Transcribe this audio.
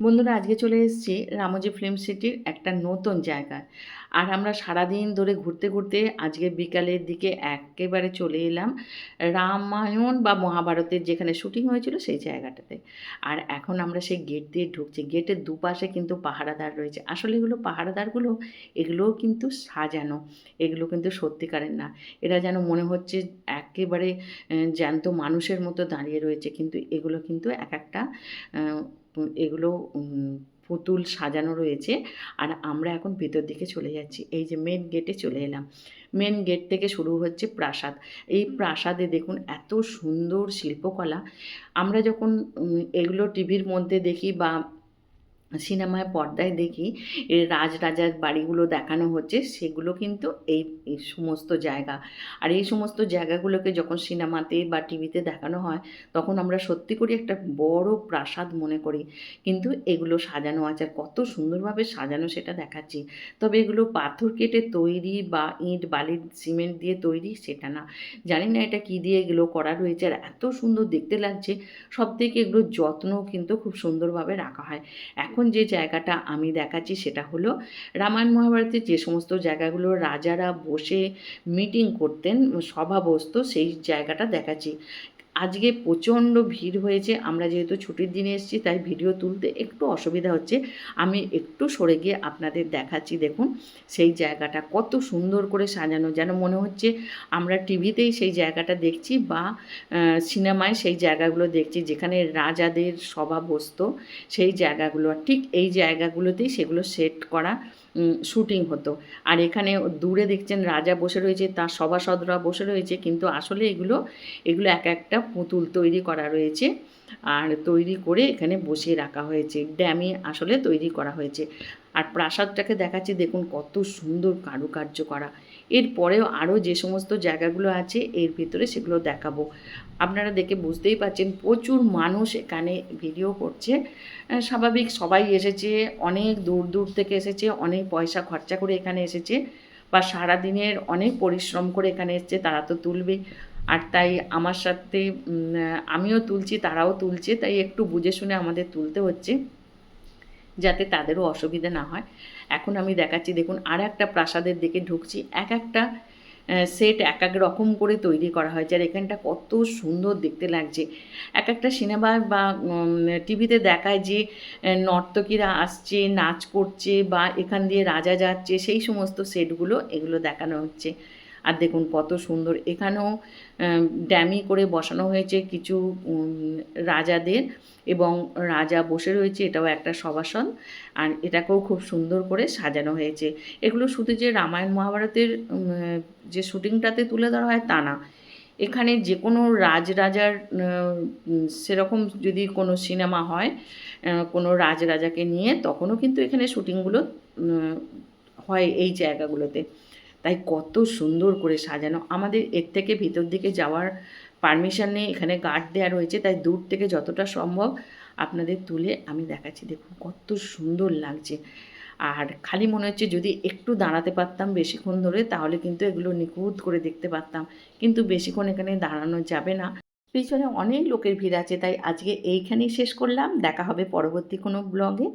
বন্ধুরা, আজকে চলে এসেছি রামোজি ফিল্ম সিটির একটা নতুন জায়গা আর আমরা সারাদিন ধরে ঘুরতে ঘুরতে আজকে বিকালের দিকে একেবারে চলে এলাম রামায়ণ বা মহাভারতের যেখানে শুটিং হয়েছিল সেই জায়গাটাতে। আর এখন আমরা সেই গেট দিয়ে ঢুকছি। গেটের দুপাশে কিন্তু পাহারাদার রয়েছে। আসলে এগুলো পাহারাদারগুলো, এগুলোও কিন্তু সাজানো। এগুলো কিন্তু সত্যিকারের না। এরা যেন মনে হচ্ছে একেবারে জ্যান্ত মানুষের মতো দাঁড়িয়ে রয়েছে। কিন্তু এগুলো কিন্তু এক একটা এগুলো পুতুল সাজানো রয়েছে। আর আমরা এখন ভেতর দিকে চলে যাচ্ছি। এই যে মেন গেটে চলে এলাম। মেন গেট থেকে শুরু হচ্ছে প্রাসাদ। এই প্রাসাদে দেখুন এত সুন্দর শিল্পকলা। আমরা যখন এগুলো টিভির মধ্যে দেখি বা সিনেমায় পর্দায় দেখি রাজ রাজার বাড়িগুলো দেখানো হচ্ছে, সেগুলো কিন্তু এই সমস্ত জায়গা। আর এই সমস্ত জায়গাগুলোকে যখন সিনেমাতে বা টিভিতে দেখানো হয়, তখন আমরা সত্যি করে একটা বড় প্রাসাদ মনে করি। কিন্তু এগুলো সাজানো আছে, আর কত সুন্দরভাবে সাজানো সেটা দেখাচ্ছি। তবে এগুলো পাথর কেটে তৈরি বা ইট, বালি, সিমেন্ট দিয়ে তৈরি সেটা না। জানি না এটা কী দিয়ে এগুলো করা রয়েছে, আর এত সুন্দর দেখতে লাগছে সব থেকে এগুলোর যত্ন কিন্তু খুব সুন্দরভাবে রাখা হয়। এখন যে জায়গাটা আমি দেখাচ্ছি সেটা হলো রামায়ণ মহাভারতের যে সমস্ত জায়গাগুলো রাজারা বসে মিটিং করতেন সভা বসত সেই জায়গাটা দেখাচ্ছি। আজকে প্রচণ্ড ভিড় হয়েছে, আমরা যেহেতু ছুটির দিনে এসেছি, তাই ভিডিও তুলতে একটু অসুবিধা হচ্ছে। আমি একটু সরে গিয়ে আপনাদের দেখাচ্ছি, দেখুন সেই জায়গাটা কত সুন্দর করে সাজানো, যেন মনে হচ্ছে আমরা টিভিতেই সেই জায়গাটা দেখছি বা সিনেমায় সেই জায়গাগুলো দেখছি, যেখানে রাজাদের সভা বসতো, সেই জায়গাগুলো। ঠিক এই জায়গাগুলোতেই সেগুলো সেট করা শুটিং হতো। আর এখানে দূরে দেখছেন রাজা বসে রয়েছে, তার সভাসদরা বসে রয়েছে, কিন্তু আসলে এগুলো এগুলো এক একটা পুতুল তৈরি করা রয়েছে। আর তৈরি করে এখানে বসিয়ে রাখা হয়েছে। ড্যামে আসলে তৈরি করা হয়েছে। আর প্রাসাদটাকে দেখাচ্ছি, দেখুন কত সুন্দর কারুকার্য করা। এরপরেও আরও যে সমস্ত জায়গাগুলো আছে, এর ভিতরে সেগুলো দেখাবো। আপনারা দেখে বুঝতেই পারছেন প্রচুর মানুষ এখানে ভিডিও করছে। স্বাভাবিক সবাই এসেছে, অনেক দূর দূর থেকে এসেছে, অনেক পয়সা খরচা করে এখানে এসেছে। বা সারাদিনের অনেক পরিশ্রম করে এখানে এসেছে, তারা তো তুলবে। আর তাই আমার সাথে আমিও তুলছি, তারাও তুলছে, তাই একটু বুঝে শুনে আমাদের তুলতে হচ্ছে, যাতে তাদেরও অসুবিধা না হয়। এখন আমি দেখাচ্ছি, দেখুন আর একটা প্রাসাদের দিকে ঢুকছি, এক একটা সেট এক এক রকম করে তৈরি করা হয়েছে, আর এখানটা কত সুন্দর দেখতে লাগছে। এক একটা সিনেমা বা টিভিতে দেখায় যে নর্তকীরা আসছে, নাচ করছে বা এখান দিয়ে রাজা যাচ্ছে, সেই সমস্ত সেটগুলো এগুলো দেখানো হচ্ছে। আর দেখুন কত সুন্দর। এখানেও ড্যামি করে বসানো হয়েছে কিছু রাজাদের এবং রাজা বসে রয়েছে, এটাও একটা সভাসন। আর এটাকেও খুব সুন্দর করে সাজানো হয়েছে। এগুলো শুধু যে রামায়ণ মহাভারতের যে শুটিংটাতে তুলে ধরা হয় তা না। এখানে যে কোনো রাজরাজার সেরকম যদি কোনো সিনেমা হয় কোনো রাজরাজাকে নিয়ে, তখনও কিন্তু এখানে শুটিংগুলো হয় এই জায়গাগুলোতে। তাই কত সুন্দর করে সাজানো। আমাদের এর থেকে ভিতর দিকে যাওয়ার পারমিশন নেই, এখানে গার্ড দেওয়া রয়েছে, তাই দূর থেকে যতটা সম্ভব আপনাদের তুলে আমি দেখাচ্ছি। দেখুন কত সুন্দর লাগছে। আর খালি মনে হচ্ছে যদি একটু দাঁড়াতে পারতাম বেশিক্ষণ ধরে, তাহলে কিন্তু এগুলো নিখুঁত করে দেখতে পারতাম। কিন্তু বেশিক্ষণ এখানে দাঁড়ানো যাবে না। পিছনে অনেক লোকের ভিড় আছে, তাই আজকে এইখানেই শেষ করলাম। দেখা হবে পরবর্তী কোনো ব্লগে